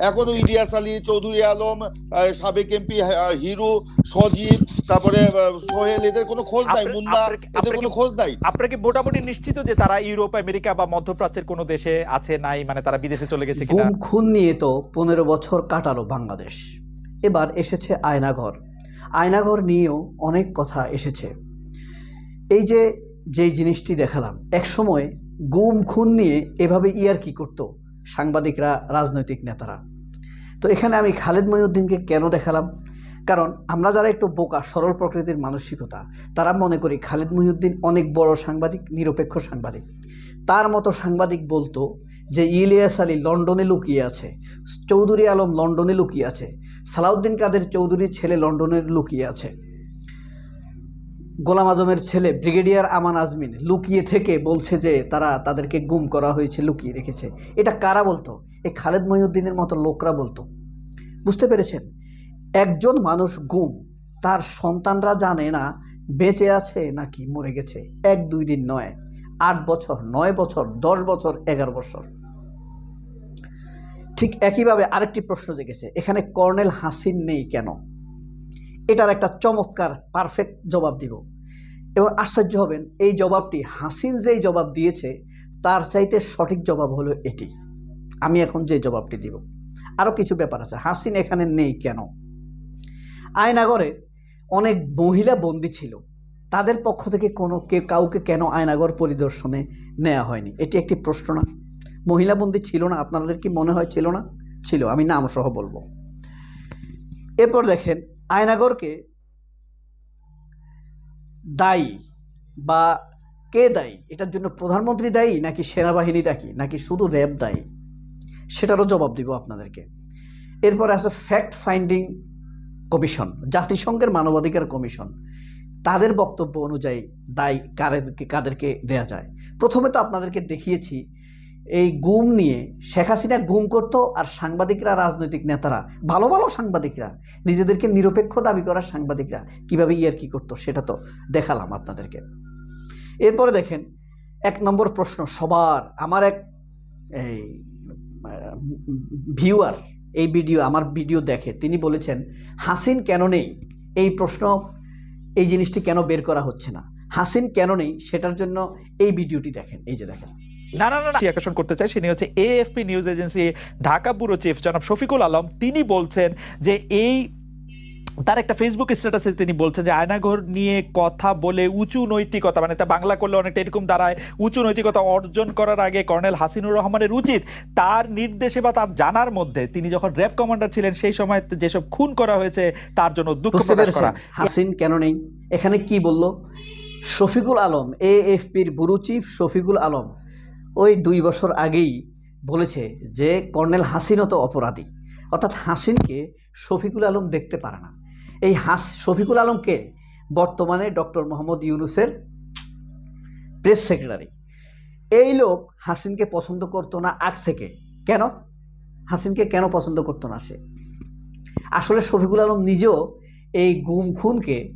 এখনও ইলিয়াস আলী চৌধুরী আলম আহ, সাবেক এমপি হিরু সজীব তারপরে সোহেল এদের কোনো খোঁজ নাই মুন্না এদের কোনো খোঁজ নাই। আপনারা কি মোটামুটি নিশ্চিত যে তারা ইউরোপ আমেরিকা বা মধ্যপ্রাচ্যের কোনো দেশে আছে নাই মানে তারা বিদেশে চলে গেছে কিনা? গুম খুন নিয়ে তো পনেরো বছর কাটালো বাংলাদেশ। এবার এসেছে আয়নাঘর আয়নাঘর নিয়েও অনেক কথা এসেছে। এই যে যেই জিনিসটি দেখালাম একসময় গুম খুন নিয়ে এভাবে ইয়ার কি করতো? সাংবাদিকরা রাজনৈতিক নেতারা। তো এখানে আমি খালেদ মহিউদ্দিনকে কেন দেখালাম? কারণ আমরা যারা একটু বোকা, সরল প্রকৃতির মানসিকতা, তারা মনে করি খালেদ মহিউদ্দিন অনেক বড় সাংবাদিক, নিরপেক্ষ সাংবাদিক। তার মতো সাংবাদিক বলতো যে ইলিয়াস আলী লন্ডনে লুকিয়ে আছে, চৌধুরী আলম লন্ডনে লুকিয়ে আছে, সালাউদ্দিন কাদের চৌধুরীর ছেলে লন্ডনে লুকিয়ে আছে। গোলাম আজমের ছেলে ব্রিগেডিয়ার আমান আজমিন লুকিয়ে থেকে বলছে যে তারা তাদেরকে গুম করা হয়েছে, লুকিয়ে রেখেছে। এটা কারা বলতো? এই খালেদ মহিউদ্দিনের মতো লোকরা বলতো। বুঝতে পেরেছেন? একজন মানুষ গুম তার সন্তানরা জানে না বেঁচে আছে নাকি মরে গেছে। এক, দুই দিন নয়, আট বছর, নয় বছর, দশ বছর, এগারো বছর। ঠিক একইভাবে আরেকটি প্রশ্ন জেগেছে, এখানে কর্নেল হাসিন নেই কেন? এটার একটা চমৎকার, পারফেক্ট জবাব দিব। এবং আশ্চর্য হবেন, এই জবাবটি হাসিন যেই জবাব দিয়েছে, তার চাইতে সঠিক জবাব হলো এটি। আমি এখন যে জবাবটি দিব। আরও কিছু ব্যাপার আছে। হাসিন এখানে নেই কেন? আয়নাগরে অনেক মহিলা বন্দী ছিল। তাদের পক্ষ থেকে কোনো কে, কাউকে কেন আয়নাগর পরিদর্শনে নেওয়া হয়নি? এটি একটি প্রশ্ন না। মহিলা বন্দী ছিল না, আপনাদের কি মনে হয় ছিল না? ছিল, আমি নাম সহ বলব। এরপর দেখেন, আয়নাগরকে দায়ী বা কে দায়ী? এটার জন্য প্রধানমন্ত্রী দায়ী নাকি সেনাবাহিনী দায়ী নাকি শুধু র্যাব দায়ী? সেটারও জবাব দিব আপনাদেরকে। এরপর আছে ফ্যাক্ট ফাইন্ডিং কমিশন জাতিসংঘের মানবাধিকার কমিশন। তাদের বক্তব্য অনুযায়ী দায় কাদেরকে কাদেরকে দেয়া যায়? প্রথমে তো আপনাদেরকে দেখিয়েছি, এই গুম নিয়ে শেখ হাসিনা গুম করতো আর সাংবাদিকরা, রাজনৈতিক নেতারা, ভালো ভালো সাংবাদিকরা, নিজেদেরকে নিরপেক্ষ দাবি করা সাংবাদিকরা কীভাবে ইয়ার কি করতো সেটা তো দেখালাম আপনাদেরকে। এরপরে দেখেন, এক নম্বর প্রশ্ন, সবার, আমার এক, এই ভিউয়ার এই ভিডিও আমার ভিডিও দেখে। তিনি বলেছেন হাসিন কেন নেই? এই প্রশ্ন এই জিনিসটি কেন বের করা হচ্ছে না? হাসিন কেন নেই? সেটার জন্য এই ভিডিওটি দেখেন। এই যে দেখেন। নানা না না না, আকর্ষণ করতে চাই সেটি হচ্ছে AFP news agency Dhaka bureau chief জনাব শফিকুল আলম তিনি বলছেন যে এই তার একটা ফেসবুক স্ট্যাটাসে তিনি বলছেন যে আয়নাঘর নিয়ে কথা বলে উঁচু নৈতিকতা মানে তা বাংলা করলে অনেকটা এরকম দাঁড়ায় উঁচু নৈতিকতা অর্জন করার আগে কর্নেল হাসিনুর রহমানের উচিত তার নির্দেশে বা তার জানার মধ্যে তিনি যখন র্যাব কমান্ডার ছিলেন সেই সময় যেসব খুন করা হয়েছে তার জন্য দুঃখ প্রকাশ করা। হাসিন কেন নেই? এখানে কি বলল? শফিকুল আলম এএফপির বুরু চিফ শফিকুল আলম ওই দুই বছর আগেই বলেছে যে কর্নেল হাসিনও তো অপরাধী। অর্থাৎ হাসিনকে শফিকুল আলম দেখতে পারে না। এই হাস শফিকুল আলমকে বর্তমানে ডক্টর মোহাম্মদ ইউনুসের প্রেস সেক্রেটারি এই লোক হাসিনকে পছন্দ করতো না আগ থেকে। কেন? হাসিনকে কেন পছন্দ করতো না সে? আসলে শফিকুল আলম নিজেও এই গুম খুনকে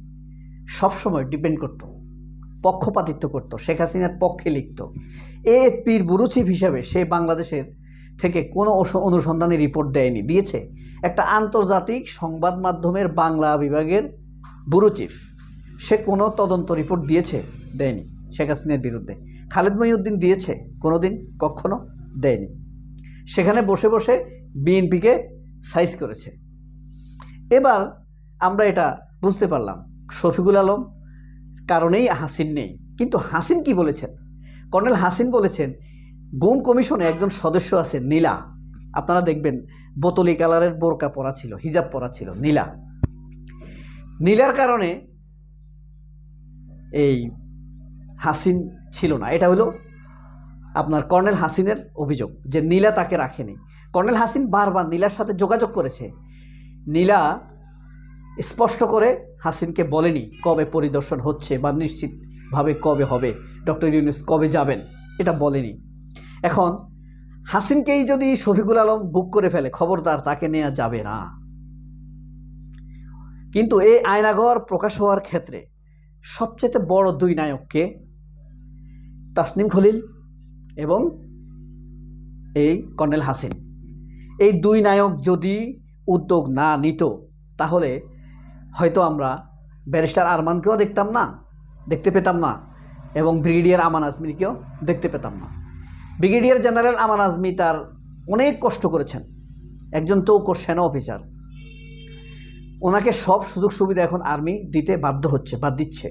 সবসময় ডিপেন্ড করত, পক্ষপাতিত্ব করত, শেখ হাসিনার পক্ষে লিখত। এ পীর বুরু চিফ হিসাবে সে বাংলাদেশের থেকে কোনো অনুসন্ধানী রিপোর্ট দেয়নি। দিয়েছে একটা আন্তর্জাতিক সংবাদ মাধ্যমের বাংলা বিভাগের বুরু চিফ। সে কোনো তদন্ত রিপোর্ট দিয়েছে, দেয়নি শেখ হাসিনার বিরুদ্ধে। খালেদ মহিউদ্দিন দিয়েছে কোনো দিন কখনো দেয়নি। সেখানে বসে বসে বিএনপিকে সাইজ করেছে। এবার আমরা এটা বুঝতে পারলাম, শফিকুল আলম কারণেই হাসিন নেই। কিন্তু হাসিন কি বলেছেন? কর্নেল হাসিন বলেছেন গুম কমিশনে একজন সদস্য আছে নীলা। আপনারা দেখবেন, বোতলি কালারের বোরকা পরা ছিল, হিজাব পরা ছিল, নীলা। নীলার কারণে এই হাসিন ছিল না। এটা হলো আপনার কর্নেল হাসিনের অভিযোগ যে নীলা তাকে রাখেনি। কর্নেল হাসিন বারবার নীলার সাথে যোগাযোগ করেছে। নীলা স্পষ্ট করে হাসিনকে বলেনি কবে পরিদর্শন হচ্ছে বা নিশ্চিতভাবে কবে হবে। ডক্টর ইউনুস কবে যাবেন, এটা বলেনি। এখন হাসিনকেই যদি শফিকুল আলম বুক করে ফেলে, খবরদার, তাকে নেওয়া যাবে না। কিন্তু এই আয়নাগর প্রকাশ হওয়ার ক্ষেত্রে সবচেয়ে বড় দুই নায়ককে তাসনিম খলিল এবং এই কর্নেল হাসিন। এই দুই নায়ক যদি উদ্যোগ না নিত, তাহলে হয়তো আমরা ব্যারিস্টার আরমানকেও দেখতাম না, দেখতে পেতাম না, এবং ব্রিগেডিয়ার আমান আজমিরকেও দেখতে পেতাম না। ব্রিগেডিয়ার জেনারেল আমান আজমি তার অনেক কষ্ট করেছেন। একজন চৌকো সেনা অফিসার। ওনাকে সব সুযোগ সুবিধা এখন আর্মি দিতে বাধ্য হচ্ছে বা দিচ্ছে।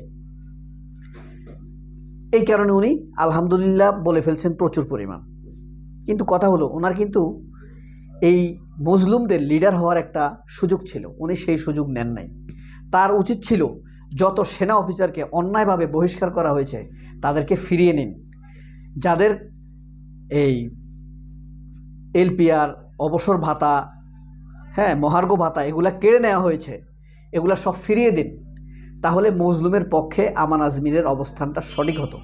এই কারণে উনি আলহামদুলিল্লাহ বলে ফেলছেন প্রচুর পরিমাণ। কিন্তু কথা হলো, ওনার কিন্তু এই মজলুমদের লিডার হওয়ার একটা সুযোগ ছিল। উনি সেই সুযোগ নেন নাই। তার উচিত ছিল, যত সেনা অফিসারকে অন্যায়ভাবে বহিষ্কার করা হয়েছে, তাদেরকে ফিরিয়ে নিন। যাদের এই এলপিআর, অবসর ভাতা হ্যাঁ মহার্ঘ ভাতা, এগুলা কেড়ে নেওয়া হয়েছে। এগুলা সব ফিরিয়ে দিন। তাহলে মজলুমের পক্ষে আমান আজমিরের অবস্থানটা সঠিক হতো।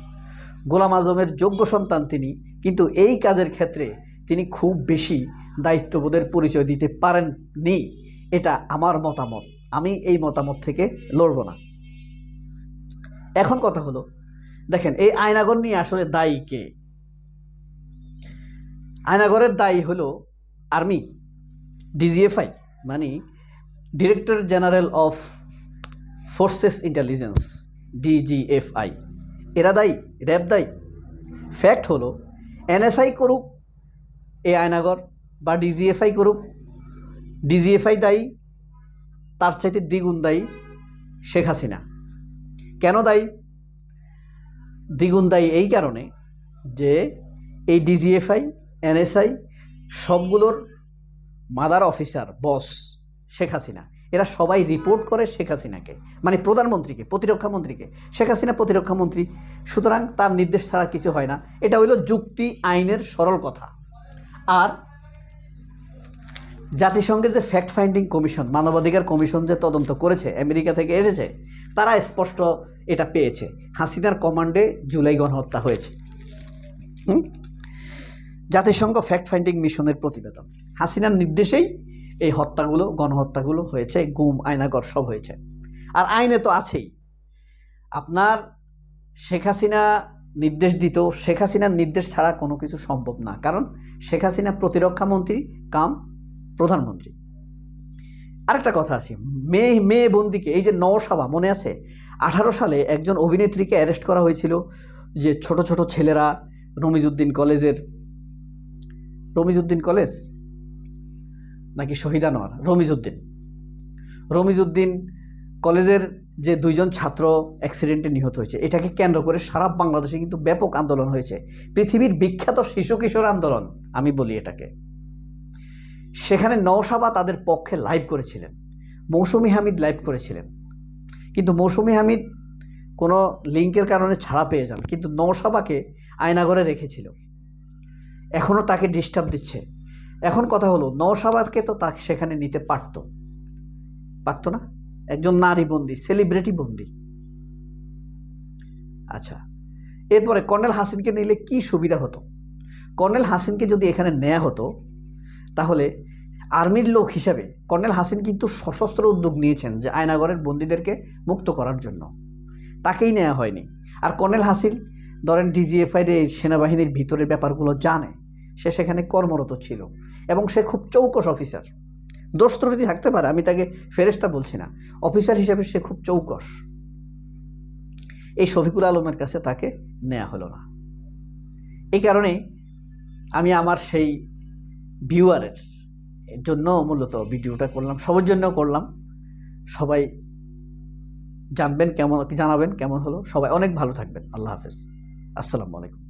গোলাম আজমের যোগ্য সন্তান তিনি, কিন্তু এই কাজের ক্ষেত্রে তিনি খুব বেশি দায়িত্ববোধের পরিচয় দিতে পারেননি। এটা আমার মতামত। আমি এই মতামত থেকে লড়ব না। এখন কথা হলো, দেখেন, এই আয়নাগর নিয়ে আসলে দায়ী কে? আয়নাগরের দায়ী হলো আর্মি, ডিজিএফআই মানে director general of forces intelligence, DGFI. এরা দায়ী, র্যাব দায়ী। ফ্যাক্ট হলো, এনএসআই করুক, এ আয়নাগর বা ডিজিএফআই করুক, ডিজিএফআই দায়ী, তার চাইতে দ্বিগুণ দায়ী শেখ হাসিনা। কেন দায়ী? দ্বিগুণ দায়ী এই কারণে যে এই ডিজিএফআই এনএসআই সবগুলোর mother officer, boss Sheikh Hasina. এরা সবাই রিপোর্ট করে শেখ হাসিনাকে মানে প্রধানমন্ত্রীকে, প্রতিরক্ষা মন্ত্রীকে। শেখ হাসিনা প্রতিরক্ষা মন্ত্রী, সুতরাং তার নির্দেশ ছাড়া কিছু হয় না। এটা হইল যুক্তি আইনের সরল কথা। আর জাতিসংঘের যে ফ্যাক্ট ফাইন্ডিং কমিশন মানবাধিকার কমিশন যে তদন্ত করেছে, আমেরিকা থেকে এসেছে, তারা স্পষ্ট এটা পেয়েছে। হাসিনার কমান্ডে জুলাই গণহত্যা হয়েছে। হুম? জাতিসংঘ ফ্যাক্ট ফাইন্ডিং মিশনের প্রতিবেদন। হাসিনার নির্দেশেই এই হত্যাগুলো, গণহত্যাগুলো হয়েছে, গুম আয়নাগর সব হয়েছে। আর আইনে তো আছেই। আপনার শেখ হাসিনা নির্দেশ দিত শেখ হাসিনার নির্দেশ ছাড়া কোনো কিছু সম্ভব না। কারণ শেখ হাসিনা প্রতিরক্ষা মন্ত্রী, কাম, প্রধানমন্ত্রী। আরেকটা কথা আছে মেয়ে মেয়ে বন্দিকে, এই যে নওশাবা, মনে আছে? আঠারো সালে একজন অভিনেত্রীকে অ্যারেস্ট করা হয়েছিল যে ছোট ছোট ছেলেরা রমিজউদ্দিন কলেজের রমিজউদ্দিন কলেজ? নাকি শহীদা নোয়ার রমিজউদ্দিন। রমিজউদ্দিন কলেজের যে দুইজন ছাত্র অ্যাক্সিডেন্টে নিহত হয়েছে, এটাকে কেন্দ্র করে সারা বাংলাদেশে কিন্তু ব্যাপক আন্দোলন হয়েছে। পৃথিবীর বিখ্যাত শিশু কিশোর আন্দোলন, আমি বলি এটাকে। সেখানে নওশাবা তাদের পক্ষে লাইভ করেছিলেন। মৌসুমি হামিদ লাইভ করেছিলেন। কিন্তু মৌসুমি হামিদ কোনো লিঙ্কের কারণে ছাড়া পেয়ে যান, কিন্তু নওশাবাকে আয়নাগরে রেখেছিল। এখনও তাকে ডিস্টার্ব দিচ্ছে। এখন কথা হলো, নওশাবাদকে তো তাকে সেখানে নিতে পারত। পারত না? একজন নারী বন্দি সেলিব্রিটি বন্দি। আচ্ছা এরপরে কর্নেল হাসিনকে নিলে কি সুবিধা হতো? কর্নেল হাসিনকে যদি এখানে নেওয়া হতো, তাহলে আর্মির লোক হিসাবে কর্নেল হাসিন কিন্তু সশস্ত্র উদ্যোগ নিয়েছেন যে আয়নাগরের বন্দীদেরকে মুক্ত করার জন্য। তাকেই নেওয়া হয়নি। আর কর্নেল হাসিন, ধরেন ডিজিএফআইয়ের এই সেনাবাহিনীর ভিতরের ব্যাপারগুলো জানে। সে সেখানে কর্মরত ছিল এবং সে খুব চৌকস অফিসার। দোষ ত্রুটি থাকতে পারে, আমি তাকে ফেরেস্তা বলছি না। অফিসার হিসেবে সে খুব চৌকস। এই শফিকুল আলমের কাছে তাকে নেওয়া হলো না। এই কারণেই আমি আমার সেই ভিউয়ারের জন্য মূলত ভিডিওটা করলাম, সবার জন্য করলাম। সবাই জানবেন কেমন, জানাবেন কেমন হলো। সবাই অনেক ভালো থাকবেন। আল্লাহ হাফেজ। আসসালামু আলাইকুম।